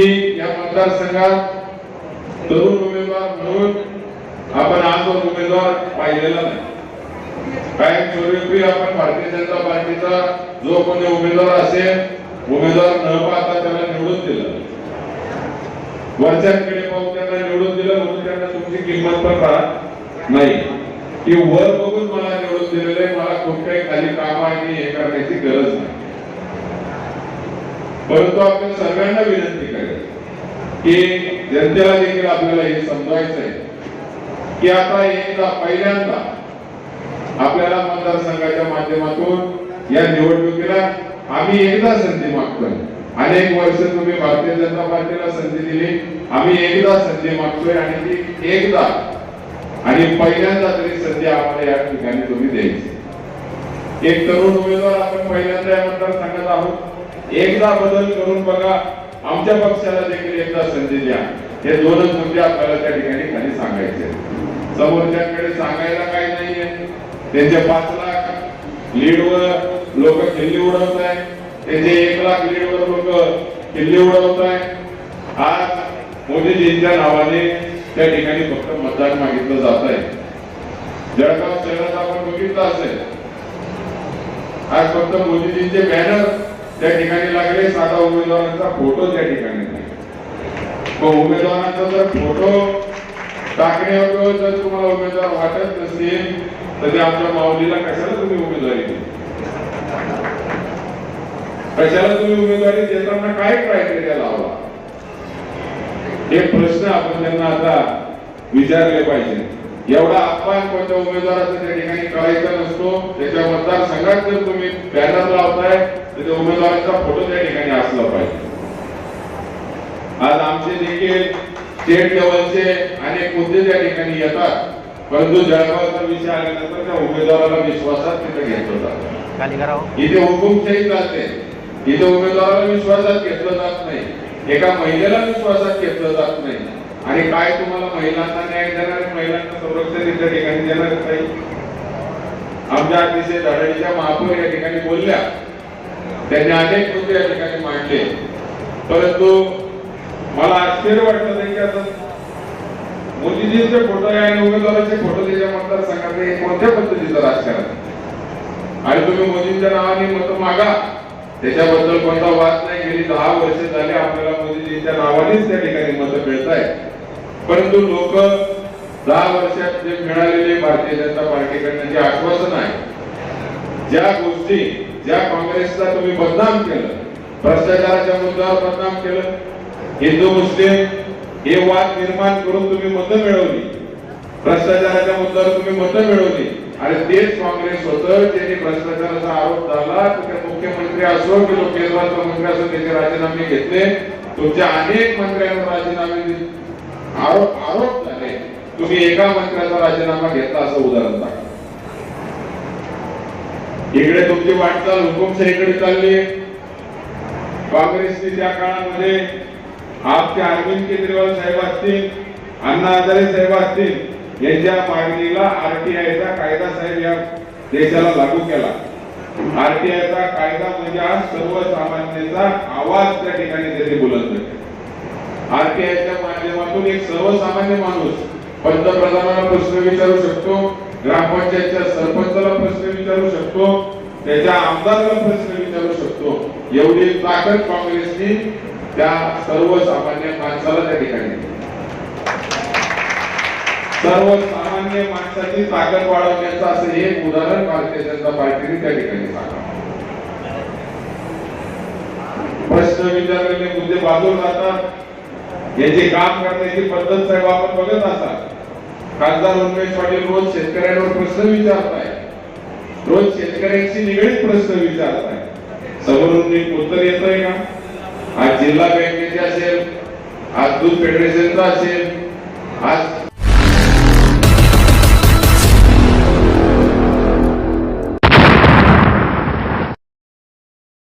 मतदारसंघात तरुण उमेदवार म्हणून आपण आजवर उमेदवार पाहिलेला नाही. कायम स्वरूपी आपण भारतीय जनता पार्टीचा जो कोणी उमेदवार असेल उमेदवार न पाहता त्याला निवडून दिलं. वरच्याकडे पाहून त्यांना निवडून दिलं म्हणून त्यांना तुमची किंमत पण राहत नाही. की वर बघून मला निवडून दिलेलं आहे मला कोणत्याही खाली काम आहे हे करण्याची गरज नाही. परंतु आपण सर्वांना विनंती की जनतेला देखील आपल्याला हे समजायचं आहे की आता एकदा पहिल्यांदा आपल्याला मतदारसंघाच्या माध्यमातून या निवडणुकीला आम्ही एकदा संधी मागतोय. अनेक वर्ष तुम्ही भारतीय जनता पार्टीला संधी दिली. आम्ही एकदा संधी मागतोय आणि ती एकदा आणि पहिल्यांदा तरी संधी आम्हाला या ठिकाणी तुम्ही द्यायची. एक तरुण उमेदवार आपण पहिल्यांदा या मतदारसंघात आहोत. एकदा बदल करून बघा. आमच्या पक्षाला देखील एकदा संधी द्या. हे दोनच मुद्दे आपल्याला त्या ठिकाणी खाली सांगायचे समोरच्याकडे सांगायला काही नाहीये. त्यांचे पाच लाख लीडवर लोक किल्ली उडवत आहे त्यांचे एक लाख लीडवर लोक किल्ली उडवत आहे आज मोदीजींच्या नावाने त्या ठिकाणी फक्त मतदान मागितलं जात आहे जळगाव शहरात आपण बघितलं असेल. आज फक्त मोदीजींचे बॅनर त्या ठिकाणी लागले साधा उमेदवारांचा फोटो त्या ठिकाणी. मग उमेदवारांचा जर फोटो टाकण्यावर जर तुम्हाला उमेदवार वाटत नसेल तर ते आमच्या माऊलीला कशाला तुम्ही उमेदवारी कशाला तुम्ही उमेदवारी देताना काय क्रायटेरिया लावला हे प्रश्न आपण त्यांना आता विचारले पाहिजे. एवढा अपमान कोणत्या उमेदवाराचा त्या ठिकाणी करायचा नसतो त्याच्या मतदारसंघात जर तुम्ही बॅनर लावताय तर उमेदवाराचा फोटो त्या ठिकाणी असला पाहिजे. आज आमचे देखील स्टेट लेवलचे अनेक मुद्दे त्या ठिकाणी येतात. परंतु जळगावचा विषय आल्यानंतर त्या उमेदवाराला विश्वासात तिथे घेतलं जातं इथे हुकुमशाही चालते इथे उमेदवाराला विश्वासात घेतलं जात नाही. एका महिलेला विश्वासात घेतलं जात नाही. आणि काय तुम्हाला महिलांना न्याय देणार? महिलांना संरक्षण इथल्या ठिकाणी देणार काही आमच्या अतिशय धडणीच्या महापौर या ठिकाणी बोलल्या त्यांनी अनेक मुद्दे या ठिकाणी मांडले. परंतु मला आश्चर्य वाटलं नाही की आता मोदीजींचे फोटो आहे आणि उमेदवाराचे फोटो त्याच्या मतदारसंघात आहे. कोणत्या पद्धतीचं राजकारण आणि तुम्ही मोदींच्या नावाने मत मागा. त्याच्याबद्दल कोणता वाद नाही. गेली दहा वर्ष झाली आपल्याला मोदीजींच्या नावानेच त्या ठिकाणी मत मिळत आहे परंतु लोक दहा वर्षात जे मिळालेले भारतीय जनता पार्टीकडनं जे आश्वासन आहे ज्या गोष्टी ज्या काँग्रेसला तुम्ही बदनाम केलं भ्रष्टाचाराच्या मुद्द्यावर बदनाम केलं हिंदू मुस्लिम हे वाद निर्माण करून तुम्ही मतं मिळवली. भ्रष्टाचाराच्या मुद्द्यावर तुम्ही मतं मिळवली. आणि तेच काँग्रेस होतं ज्यांनी भ्रष्टाचाराचा आरोप झाला मुख्यमंत्री असो की केंद्राचा मंत्री असो त्याचे राजीनामे घेतले. तुमच्या अनेक मंत्र्यांवर राजीनामे आरोप आरोप झाले. तुम्ही एका मंत्र्याचा राजीनामा घेतला असं उदाहरण दाखवा इकडे तुमची वाटचाल हुकुमशाहीकडे चालली. काँग्रेसची त्या काळामध्ये आपचे अरविंद केजरीवाल साहेब असतील अण्णा हजारे साहेब असतील यांच्या मागणीला आरटीआयचा कायदा साहेब या देशाला लागू केला. आरटीआयचा कायदा म्हणजे आज सर्वसामान्यांचा आवाज त्या ठिकाणी त्यांनी बुलंद केला आरटीआयच्या माध्यमातून एक सर्वसामान्य माणूस पंतप्रधानांना प्रश्न विचारू शकतो ग्रामपंचायतच्या सरपंचाला प्रश्न विचारू शकतो त्याच्या आमदाराला प्रश्न विचारू शकतो. एवढी ताकद काँग्रेसनी त्या सर्वसामान्य माणसाला त्या ठिकाणी सर्वसामान्य माणसाची ताकद वाढवण्याचं असं एक उदाहरण भारतीय जनता पार्टीने त्या ठिकाणी सांगा प्रश्न विचारलेले मुद्दे बाजूला जातात याचे काम करण्याची पद्धत साहेब आपण बघत असाल खासदार उन्मेष पाटील रोज शेतकऱ्यांवर प्रश्न विचारताय रोज शेतकऱ्यांशी निगडीत प्रश्न विचारताय समोरून नीट उत्तर येतोय का? आज जिल्हा बँकेचे असेल आज दूध फेडरेशनचा असेल आज